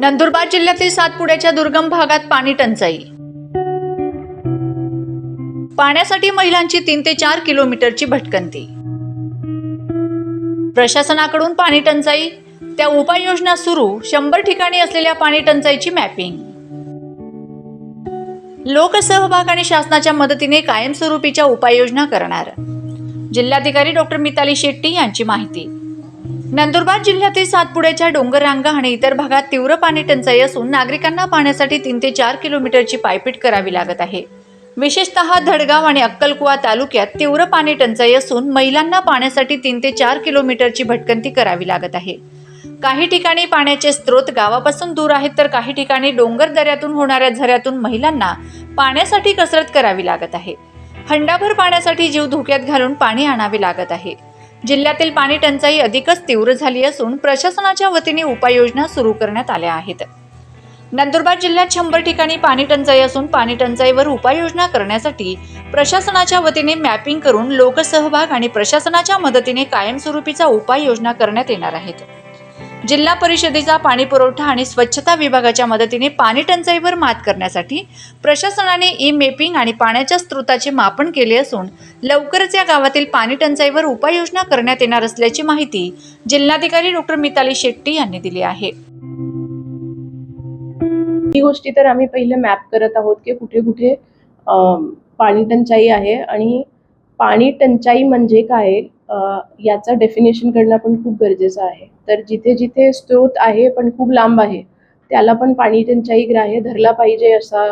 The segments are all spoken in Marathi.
नंदुरबार जिल्ह्यातील सातपुड्याच्या दुर्गम भागात पाणी टंचाई. पाण्यासाठी महिलांची तीन ते चार किलोमीटरची भटकंती. प्रशासनाकडून पाणी टंचाई त्या उपाययोजना सुरू शंभर ठिकाणी असलेल्या पाणी टंचाईची मॅपिंग. लोकसहभाग आणि शासनाच्या मदतीने कायमस्वरूपीच्या उपाययोजना करणार. जिल्हाधिकारी डॉक्टर मिताली शेट्टी यांची माहिती. नंदुरबार जिल्ह्यातील सातपुड्याच्या डोंगररांगा आणि इतर भागात तीव्र पाणी टंचाई असून नागरिकांना पाण्यासाठी तीन ते चार किलोमीटरची पायपीट करावी लागत आहे. विशेषतः धडगाव आणि अक्कलकुवा तालुक्यात तीव्र पाणी टंचाई असून महिलांना पाण्यासाठी तीन ते चार किलोमीटरची भटकंती करावी लागत आहे. काही ठिकाणी पाण्याचे स्रोत गावापासून दूर आहेत तर काही ठिकाणी डोंगर दऱ्यातून होणाऱ्या झऱ्यातून महिलांना पाण्यासाठी कसरत करावी लागत आहे. हंडाभर पाण्यासाठी जीव धोक्यात घालून पाणी आणावे लागत आहे. जिल्ह्यातील पाणी टंचाई अधिकच तीव्र झाली असून प्रशासनाच्या वतीने उपाययोजना सुरू करण्यात आल्या आहेत. नंदुरबार जिल्ह्यात शंभर ठिकाणी पाणी टंचाई असून पाणी टंचाईवर उपाययोजना करण्यासाठी प्रशासनाच्या वतीने मॅपिंग करून लोकसहभाग आणि प्रशासनाच्या मदतीने कायमस्वरूपीचा उपाययोजना करण्यात येणार आहेत. जिल्हा परिषदेचा पाणी पुरवठा आणि स्वच्छता विभागाच्या मदतीने पाणी टंचाईवर मात करण्यासाठी प्रशासनाने ई मेपिंग आणि पाण्याच्या स्रोताचे मापन केले असून लवकरच या गावातील पाणी टंचाईवर उपाययोजना करण्यात येणार असल्याची माहिती जिल्हाधिकारी डॉक्टर मिताली शेट्टी यांनी दिली आहे. ही गोष्टी तर आम्ही पहिले मॅप करत आहोत की कुठे कुठे पाणी टंचाई आहे आणि पाणी टंचाई म्हणजे काय? याचं डेफिनेशन करणं पण खूप गरजेचं आहे. तर जिथे जिथे स्रोत आहे पण खूप लांब आहे त्याला पण पाणी टंचाई ग्राह्य धरला पाहिजे असा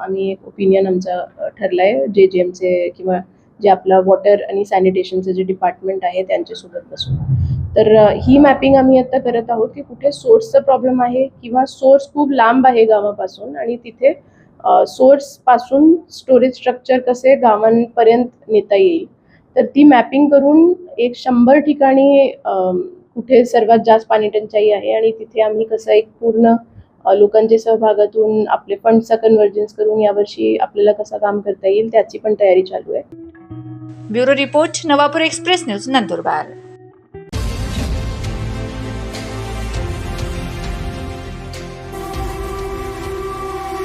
आम्ही एक ओपिनियन आमचा ठरलाय. जे जे एमचे किंवा जे आपलं वॉटर आणि सॅनिटेशनचं जे डिपार्टमेंट आहे त्यांच्यासोबत बसून. तर ही मॅपिंग आम्ही आता करत आहोत की कुठे सोर्सचा प्रॉब्लेम आहे किंवा सोर्स खूप लांब आहे गावापासून आणि तिथे सोर्सपासून स्टोरेज स्ट्रक्चर कसे गावांपर्यंत नेता येईल? तर ती मॅपिंग करून एक शंभर ठिकाणी कुठे सर्वात जास्त पाणी टंचाई आहे आणि तिथे आम्ही कसं एक पूर्ण लोकांच्या सहभागातून आपले फंडचा कन्व्हर्जन्स करून यावर्षी आपल्याला कसं काम करता येईल त्याची पण तयारी चालू आहे. Bureau report Navapur express news Nandurbar.